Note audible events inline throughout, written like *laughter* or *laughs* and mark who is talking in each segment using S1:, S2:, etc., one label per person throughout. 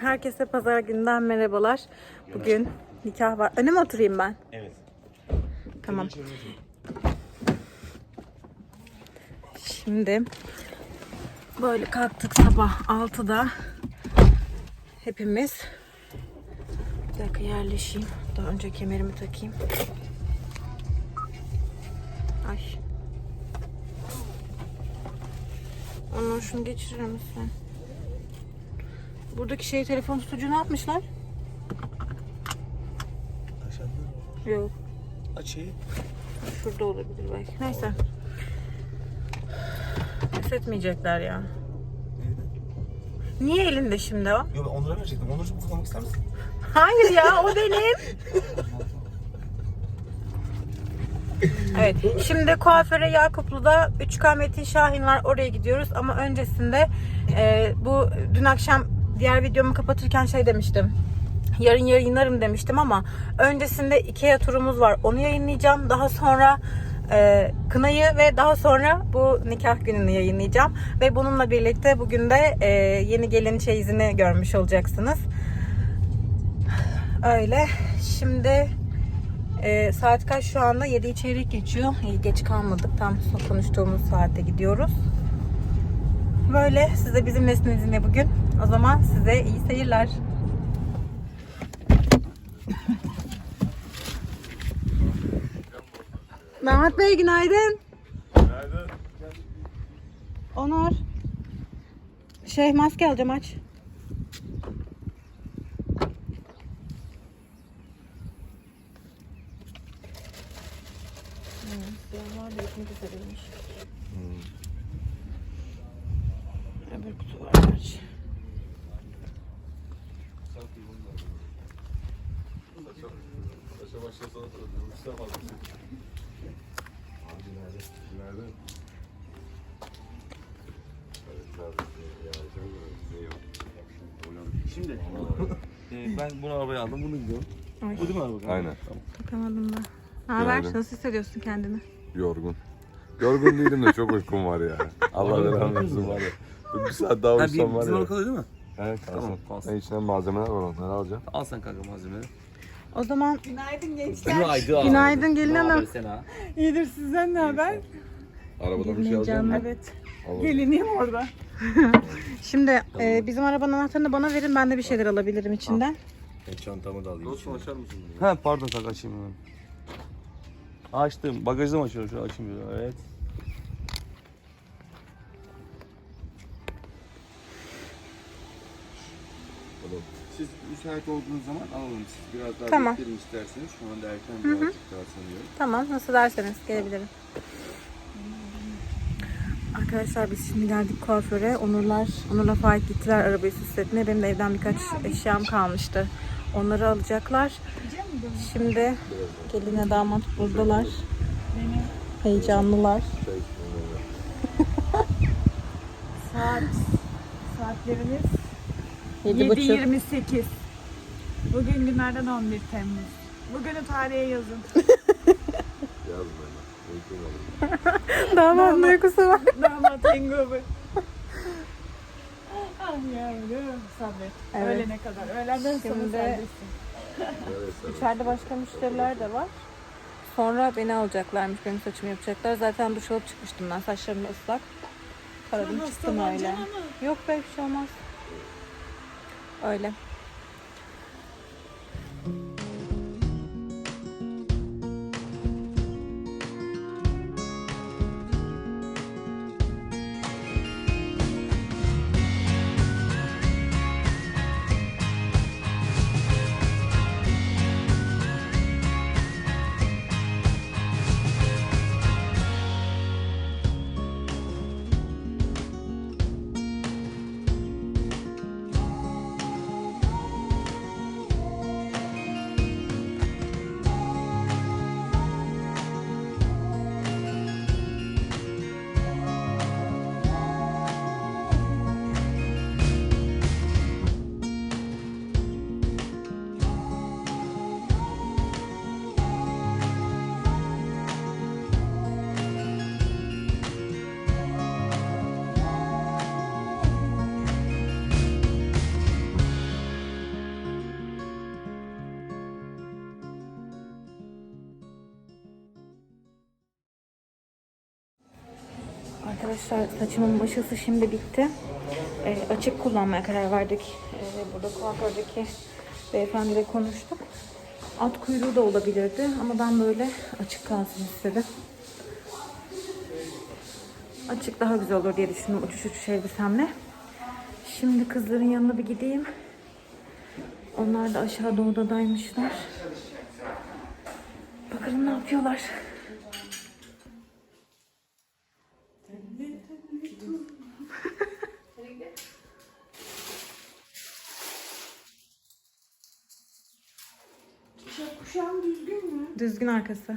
S1: Herkese pazar günden merhabalar. Bugün nikah var. Öne mi oturayım ben?
S2: Evet.
S1: Tamam. Şimdi böyle kalktık sabah 6'da. Hepimiz. Bir dakika yerleşeyim. Daha önce kemerimi takayım. Ay. Ondan şunu geçirir misin? Buradaki şey telefon tutucu ne yapmışlar?
S2: Aşağıda
S1: Yok.
S2: açayım.
S1: Şurada olabilir belki. Neyse. Pes etmeyecekler ya. Niye elinde şimdi o?
S2: Yok ben Onur'a verecektim. Onur'cum kullanmak ister misin?
S1: Hayır ya o benim. Evet şimdi kuaföre Yakuplu'da 3K Metin Şahin var oraya gidiyoruz ama öncesinde e, bu dün akşam diğer videomu kapatırken şey demiştim. Yarın yayınlarım demiştim ama öncesinde Ikea turumuz var onu yayınlayacağım. Daha sonra e, kınayı ve daha sonra bu nikah gününü yayınlayacağım. Ve bununla birlikte bugün de e, yeni gelin çeyizini görmüş olacaksınız. Öyle. Şimdi e, saat kaç şu anda? 7 çeyrek geçiyor. İyi geç kalmadık. Tam konuştuğumuz saatte gidiyoruz. Böyle. Siz de bizimlesiniz yine bugün. O zaman size iyi seyirler. Mehmet Bey günaydın. Günaydın. Onur. Şey maske alacağım aç. Siyahlar da bitmek üzereymiş. Öbür kutu var gerçi.
S2: Şimdi e, ben bunu arabaya aldım. Bunu gidiyorum.
S1: Ay.
S2: Bu değil mi araba?
S3: Aynen.
S1: Bakamadım da. Haber?
S3: Günaydın.
S1: Nasıl hissediyorsun kendini?
S3: Yorgun. Yorgun değilim de çok uykum var ya. *laughs* Allah belanı versin var ya. Bir saat daha
S2: Ha,
S3: uyusam
S2: bir,
S3: var
S2: bizim
S3: ya.
S2: kalıyor değil mi?
S3: He kalsın.
S2: Tamam, kalsın.
S3: Ben içinden malzemeler var onları alacağım.
S2: Al sen kanka malzemeleri.
S1: O zaman
S2: Günaydın abi.
S1: Günaydın gelin
S2: Ne haber
S1: hanım.
S2: Sena?
S4: İyidir sizden ne haber?
S3: Arabadan bir şey alacağım.
S1: canım.
S4: Evet.
S3: Alalım.
S4: Gelineyim orada. *laughs*
S1: Şimdi e, bizim arabanın anahtarını bana verin ben de bir şeyler alabilirim içinden.
S2: Ben çantamı da alayım.
S3: Dostum açar mısın?
S2: Ha pardon kanka açayım hemen. Açtım. Bagajda mı açıyorum? Şöyle açayım böyle. Evet.
S5: Siz müsait olduğunuz zaman alalım siz. Biraz daha
S1: Tamam.
S5: bekleyin isterseniz. Şu anda erken birazcık daha sanıyorum.
S1: Tamam nasıl derseniz gelebilirim. Arkadaşlar biz şimdi geldik kuaföre. Onurlar, Onur'la Faik gittiler arabayı süsletmeye. Benim de evden birkaç eşyam kalmıştı. Onları alacaklar. Şimdi geline damat buradalar. Heyecanlılar. *laughs*
S4: Saat saatlerimiz. 7.28. Bugün günlerden 11 Temmuz. Bugünü tarihe yazın.
S3: Yaz bana. Uykum var. *laughs*
S1: Damat uykusu var.
S4: Damat hangover. ah yavrum sabret.
S1: Evet.
S4: Öğlene kadar. Öğlenden sonra
S1: Şimdi- İçeride başka müşteriler de var. Sonra beni alacaklarmış. Benim saçımı yapacaklar. Zaten duş alıp çıkmıştım ben. Saçlarım ıslak. Taradım
S4: Sen
S1: çıktım öyle. Yok be bir şey olmaz. Öyle. Arkadaşlar saçımın maşası şimdi bitti. Ee, açık kullanmaya karar verdik. Ee, burada kuafördeki beyefendiyle konuştuk. Alt kuyruğu da olabilirdi ama ben böyle açık kalsın istedim. Açık daha güzel olur diye düşündüm uçuş uçuş elbisemle. Şimdi kızların yanına bir gideyim. Onlar da aşağıda odadaymışlar. Bakalım ne yapıyorlar. Düzgün arkası.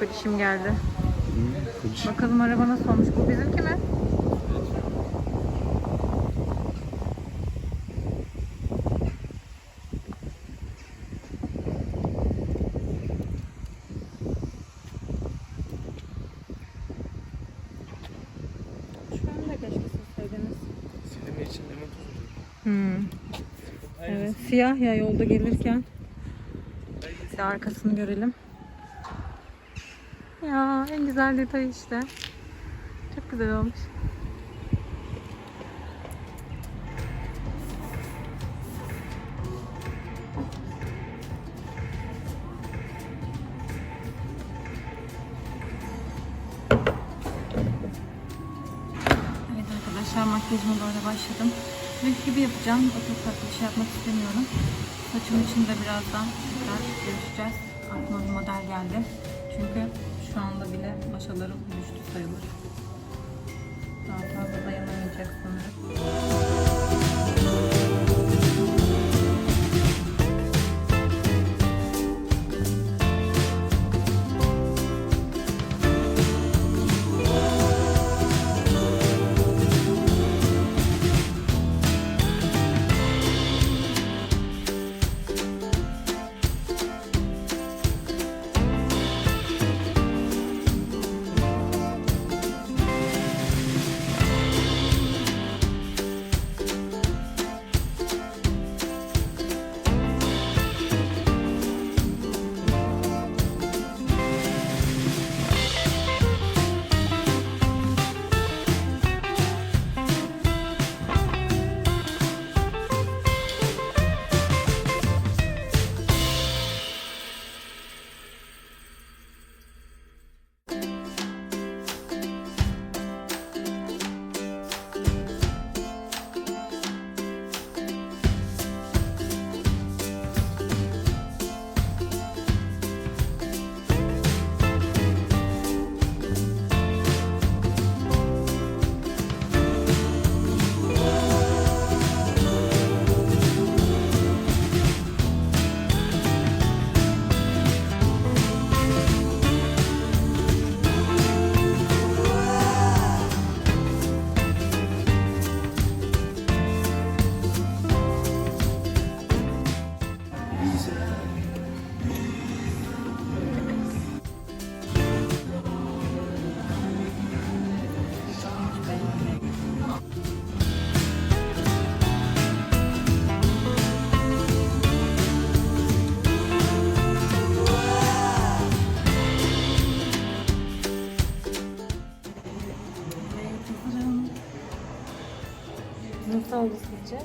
S1: Koçişim geldi. Bakalım araba nasıl olmuş. Bu bizimki mi? Şu anda keşke silseydiniz.
S2: Silme için limon tuzu.
S1: Hmm. Evet, siyah ya yolda gelirken. Bir arkasını görelim. Ya en güzel detay işte. Çok güzel olmuş. Evet arkadaşlar makyajıma böyle başladım. Dünkü gibi yapacağım. O çok farklı bir şey yapmak istemiyorum. Saçım için de birazdan tekrar görüşeceğiz. Aklıma bir model geldi. Çünkü şu anda bile maşalarım düştü sayılır. Daha fazla dayanamayacak sanırım. Şu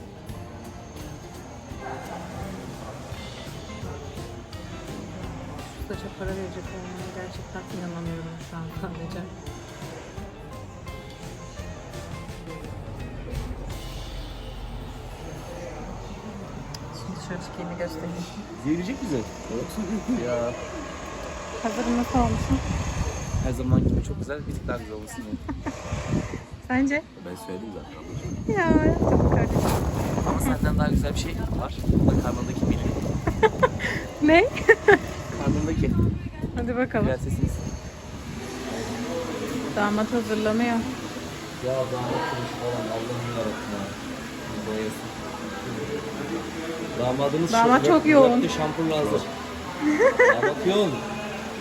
S1: saça para verecek olmaya gerçekten inanamıyorum şu an sadece. Şimdi şöyle çıkayım göstereyim.
S2: Gelecek bize. *laughs* ya
S1: Hazırım nasıl olmuşum?
S2: her zaman gibi çok güzel, bir tık daha güzel olmasın *laughs* ya.
S1: Sence?
S2: Ben söyledim zaten.
S1: Ya çok kardeşim.
S2: Ama senden daha güzel bir şey var. O da karnındaki benim. *laughs*
S1: Ne?
S2: Karnındaki.
S1: Hadi bakalım.
S2: Biraz sesiniz.
S1: Damat hazırlanıyor.
S2: Ya damat kılıcı falan Allah'ım yarabbim ya. Damadımız
S1: Damat
S2: şu-
S1: çok yoğun.
S2: şampurla hazır. Damat yoğun.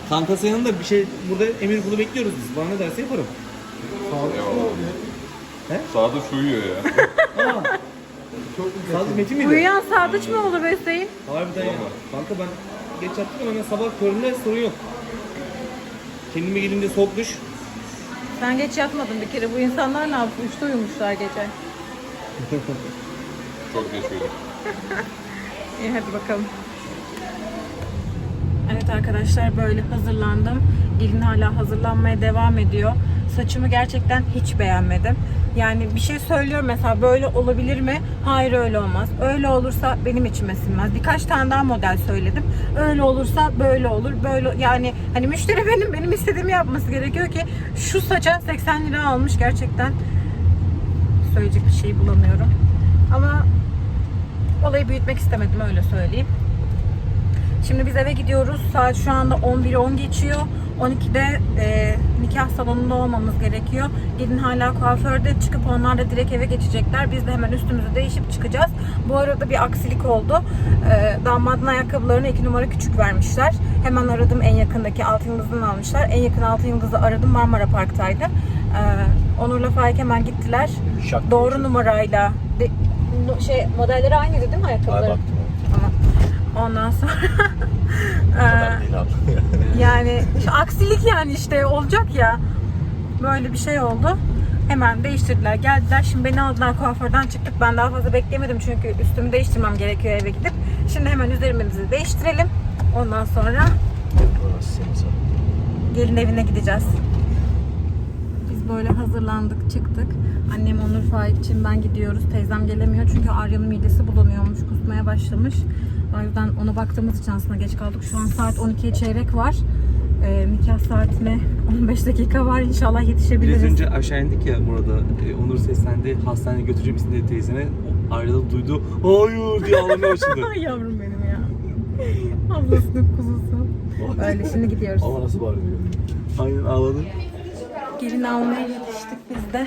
S2: Kankası yanında bir şey burada emir kulu bekliyoruz biz. Bana ne derse yaparım. He?
S3: Şu uyuyor ya.
S2: Aa, Sadık Metin miydi?
S1: Uyuyan Sadıç mı olur Hüseyin?
S2: Harbiden ya. Kanka ben geç yattım ama sabah köründe sorun yok. Kendime geldiğimde soğuk duş.
S1: Sen geç yatmadın bir kere. Bu insanlar ne yapıyor? Üçte uyumuşlar gece.
S3: Çok geç uyudum. *laughs*
S1: İyi hadi bakalım. Evet arkadaşlar böyle hazırlandım. Gelin hala hazırlanmaya devam ediyor. Saçımı gerçekten hiç beğenmedim. Yani bir şey söylüyorum mesela böyle olabilir mi? Hayır öyle olmaz. Öyle olursa benim içime sinmez. Birkaç tane daha model söyledim. Öyle olursa böyle olur. Böyle yani hani müşteri benim benim istediğimi yapması gerekiyor ki şu saça 80 lira almış gerçekten. Söyleyecek bir şey bulamıyorum. Ama olayı büyütmek istemedim öyle söyleyeyim. Şimdi biz eve gidiyoruz. Saat şu anda 11'i 10 geçiyor. 12'de e, nikah salonunda olmamız gerekiyor. Gelin hala kuaförde çıkıp onlar da direkt eve geçecekler. Biz de hemen üstümüzü değişip çıkacağız. Bu arada bir aksilik oldu. E, damadın ayakkabılarını 2 numara küçük vermişler. Hemen aradım en yakındaki altın yıldızını almışlar. En yakın altın yıldızı aradım Marmara Park'taydı. E, Onur'la Faik hemen gittiler. Doğru numarayla de, şey modelleri aynıydı değil mi ayakkabıların? Tamam. Ondan sonra *laughs* eee, *laughs* yani aksilik yani işte olacak ya. Böyle bir şey oldu. Hemen değiştirdiler, geldiler. Şimdi beni aldılar kuaförden çıktık. Ben daha fazla beklemedim çünkü üstümü değiştirmem gerekiyor eve gidip. Şimdi hemen üzerimizi değiştirelim. Ondan sonra gelin evine gideceğiz. Biz böyle hazırlandık, çıktık. Annem Onur Faik için ben gidiyoruz. Teyzem gelemiyor çünkü Arya'nın midesi bulanıyormuş, kusmaya başlamış. O yüzden ona baktığımız için aslında geç kaldık. Şu an saat 12'ye çeyrek var. Ee, nikah saatine 15 dakika var. İnşallah
S2: Biraz
S1: yetişebiliriz.
S2: önce aşağı indik ya burada. e, Onur seslendi. Hastaneye götüreceğim misin dedi teyzene. O Ayrıda duydu. Hayır diye ağlamaya başladı. *laughs*
S1: Yavrum benim ya. Ablasının kuzusu. Öyle şimdi gidiyoruz.
S2: Ama nasıl bağırıyor? Aynen ağladı.
S1: Gelin almaya yetiştik biz de.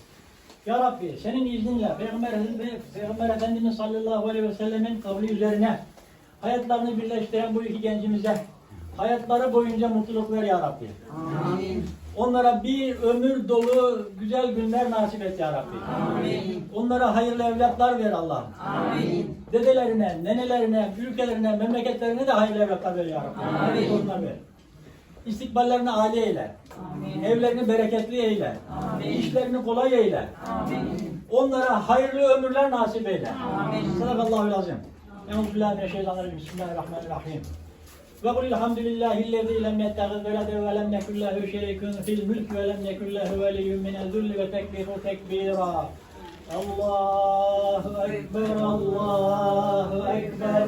S6: Ya Rabbi senin izninle Peygamber, Peygamber Efendimiz sallallahu aleyhi ve sellemin kavli üzerine hayatlarını birleştiren bu iki gencimize hayatları boyunca mutluluk ver ya Rabbi. Onlara bir ömür dolu güzel günler nasip et ya Rabbi. Onlara hayırlı evlatlar ver Allah. Dedelerine, nenelerine, ülkelerine, memleketlerine de hayırlı evlatlar ver ya Rabbi. Torunlar ver. İstikballerini âli eyle. Evlerini bereketli eyle. İşlerini kolay eyle. Onlara hayırlı ömürler nasip eyle. Sadakallahu lazım. Euzubillahimineşşeytanirracim. Bismillahirrahmanirrahim. Ve kul elhamdülillahi lem yettehiz velede ve lem yekun lehu şerikun fil mülk ve lem yekun lehu veliyyun minel ve tekbiru tekbira. Allahu Ekber, Allahu Ekber.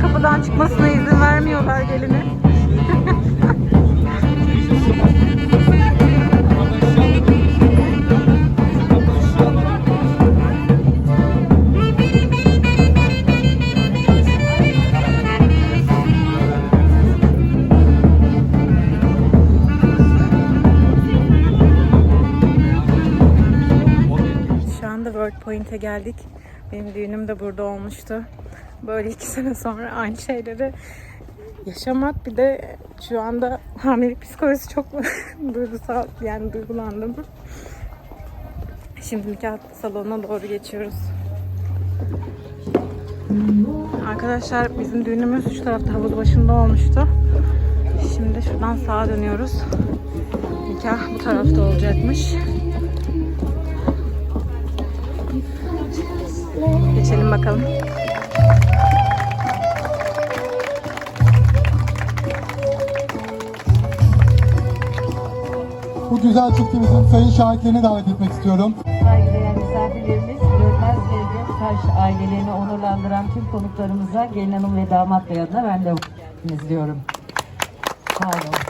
S1: Kapıdan çıkmasına izin vermiyorlar gelini. *laughs* Point'e geldik. Benim düğünüm de burada olmuştu. Böyle iki *laughs* sene sonra aynı şeyleri yaşamak bir de şu anda hamilelik psikolojisi çok *laughs* duygusal yani duygulandım. Şimdi nikah salonuna doğru geçiyoruz. Arkadaşlar bizim düğünümüz şu tarafta havuz başında olmuştu. Şimdi şuradan sağa dönüyoruz. Nikah bu tarafta olacakmış. Geçelim bakalım.
S7: Bu güzel çiftimizin sayın şahitlerini davet etmek istiyorum.
S8: Saygıdeğer misafirlerimiz, Görmez ve Göktaş ailelerini onurlandıran tüm konuklarımıza, gelin hanım ve damat bey adına ben de hoş geldiniz diyorum. Sağ olun.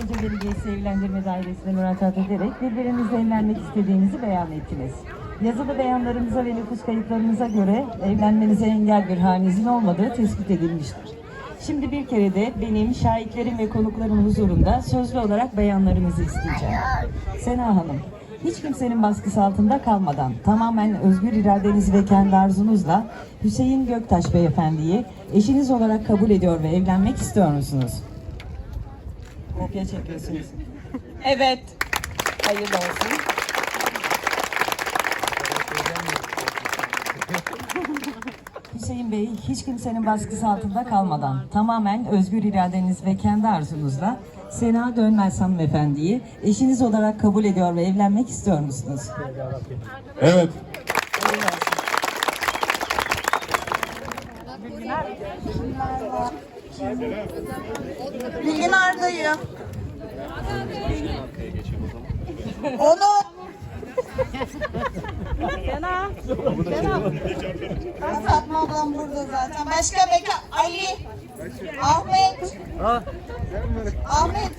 S8: Büyükçekmece Belediyesi Evlendirme Dairesi'ne müracaat ederek birbirinizle evlenmek istediğinizi beyan ettiniz. Yazılı beyanlarımıza ve nüfus kayıtlarınıza göre evlenmenize engel bir halinizin olmadığı tespit edilmiştir. Şimdi bir kere de benim şahitlerim ve konuklarım huzurunda sözlü olarak beyanlarınızı isteyeceğim. Sena Hanım, hiç kimsenin baskısı altında kalmadan tamamen özgür iradeniz ve kendi arzunuzla Hüseyin Göktaş Beyefendi'yi eşiniz olarak kabul ediyor ve evlenmek istiyor musunuz? Kopya çekiyorsunuz. Evet. Hayırlı olsun. Hüseyin Bey, hiç kimsenin baskısı altında kalmadan tamamen özgür iradeniz ve kendi arzunuzla Sena Dönmez hanımefendiyi eşiniz olarak kabul ediyor ve evlenmek istiyor musunuz?
S7: Evet.
S9: Bilgin Arda'yım. Onu.
S1: Yana.
S9: Fatma ablam burada zaten. Başka bekar. Ali. Ahmet. Ahmet.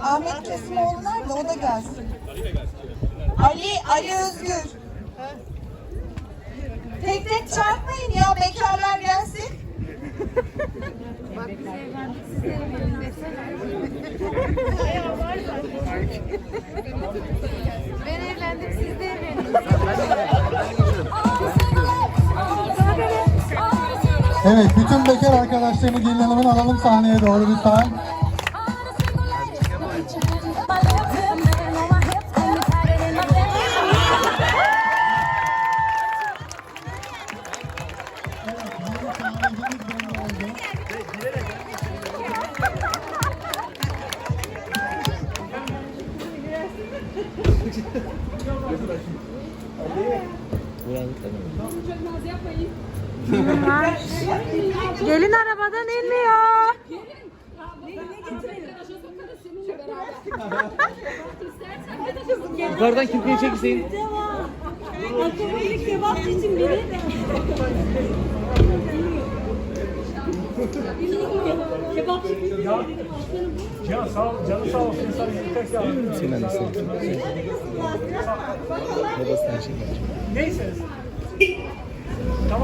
S9: Ahmet Kesimoğlu nerede? O da gelsin. Ali, Ali Özgür. Tek tek çarpmayın ya. Bekarlar gelsin.
S10: Ben evlendim, siz de evlenin.
S7: Evet, bütün bekar arkadaşlarımı gelin alalım sahneye doğru lütfen.
S1: Gelin arabadan inmiyor.
S2: Yukarıdan kimliği çek Hüseyin. Hüseyin annesi. Babasından şey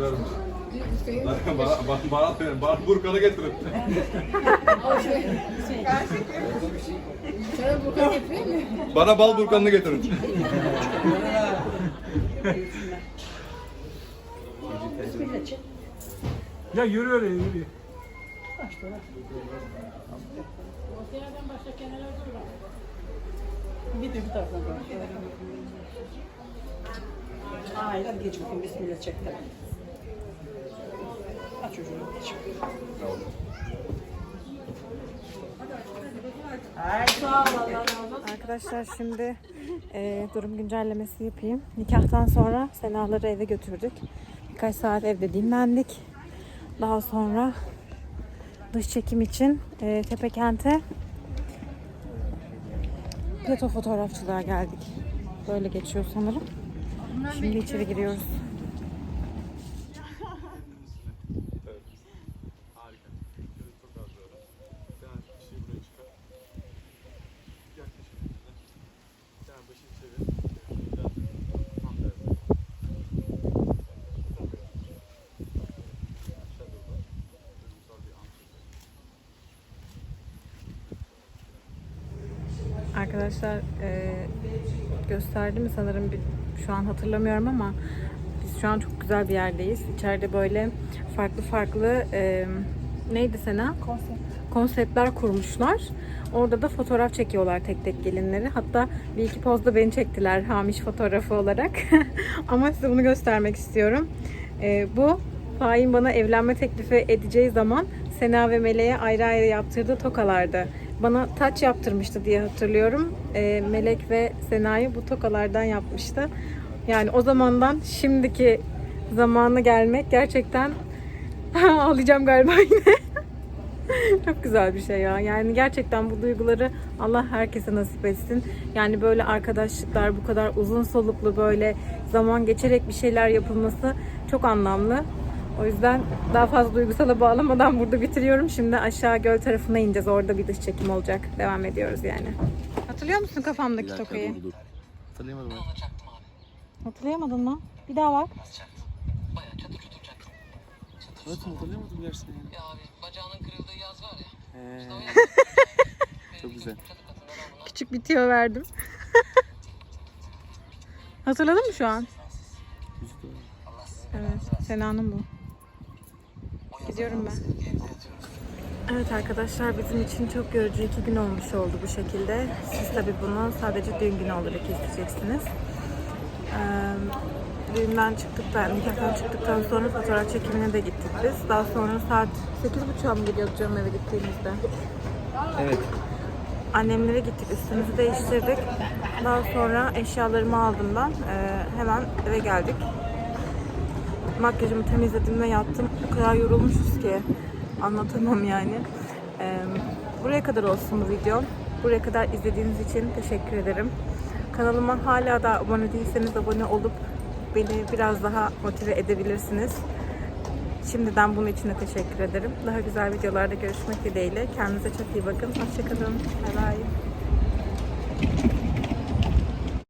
S3: Ver. bana, bana, bana, bana, bana burkanı getirin. bana bal burkanını getirin.
S6: Ya yürü öyle yürü.
S9: Bir de bir taraftan bak. Hayır hadi geç bakayım bismillah çek de. Aç çocuğunu geç.
S1: Arkadaşlar şimdi e, durum güncellemesi yapayım. Nikahtan sonra Senaları eve götürdük. Birkaç saat evde dinlendik. Daha sonra dış çekim için e, Tepekent'e plato fotoğrafçılığa geldik. Böyle geçiyor sanırım. Şimdi içeri giriyoruz. Arkadaşlar e, gösterdi mi sanırım bir, şu an hatırlamıyorum ama biz şu an çok güzel bir yerdeyiz. İçeride böyle farklı farklı e, neydi Sena? Konsept. Konseptler kurmuşlar. Orada da fotoğraf çekiyorlar tek tek gelinleri. Hatta bir iki pozda beni çektiler Hamiş fotoğrafı olarak. *laughs* ama size bunu göstermek istiyorum. E, bu Fahin bana evlenme teklifi edeceği zaman Sena ve Meleğe ayrı ayrı yaptırdığı tokalardı. Bana taç yaptırmıştı diye hatırlıyorum. Ee, Melek ve Sena'yı bu tokalardan yapmıştı. Yani o zamandan şimdiki zamanı gelmek gerçekten *laughs* ağlayacağım galiba yine. *laughs* Çok güzel bir şey ya. Yani gerçekten bu duyguları Allah herkese nasip etsin. Yani böyle arkadaşlıklar bu kadar uzun soluklu böyle zaman geçerek bir şeyler yapılması çok anlamlı. O yüzden daha fazla duygusala bağlamadan burada bitiriyorum. Şimdi aşağı göl tarafına ineceğiz. Orada bir dış çekim olacak. Devam ediyoruz yani. Hatırlıyor musun kafamdaki tokayı?
S2: Hatırlayamadım.
S1: Hatırlayamadın mı? Bir daha bak.
S2: Evet hatırlayamadım gerçekten.
S11: Ya abi bacağının kırıldığı yaz var ya.
S2: Ee,
S11: İşte *laughs*
S2: çok güzel.
S1: Küçük bir tüyo verdim. *laughs* Hatırladın mı şu an? Evet. Sena'nın bu. Gidiyorum ben. Evet arkadaşlar bizim için çok yorucu iki gün olmuş oldu bu şekilde. Siz tabii bunu sadece düğün günü olarak izleyeceksiniz. Ee, düğünden çıktıktan, nikahtan çıktıktan sonra fotoğraf çekimine de gittik biz. Daha sonra saat 8.30'a mı geliyordu canım eve gittiğimizde?
S2: Evet.
S1: Annemlere gittik, üstümüzü değiştirdik. Daha sonra eşyalarımı aldım ben. Ee, hemen eve geldik. Makyajımı temizledim ve yattım. O kadar yorulmuşuz ki anlatamam yani. Ee, buraya kadar olsun bu video. Buraya kadar izlediğiniz için teşekkür ederim. Kanalıma hala da abone değilseniz abone olup beni biraz daha motive edebilirsiniz. Şimdiden bunun için de teşekkür ederim. Daha güzel videolarda görüşmek dileğiyle. Kendinize çok iyi bakın. Hoşçakalın. Bye bye.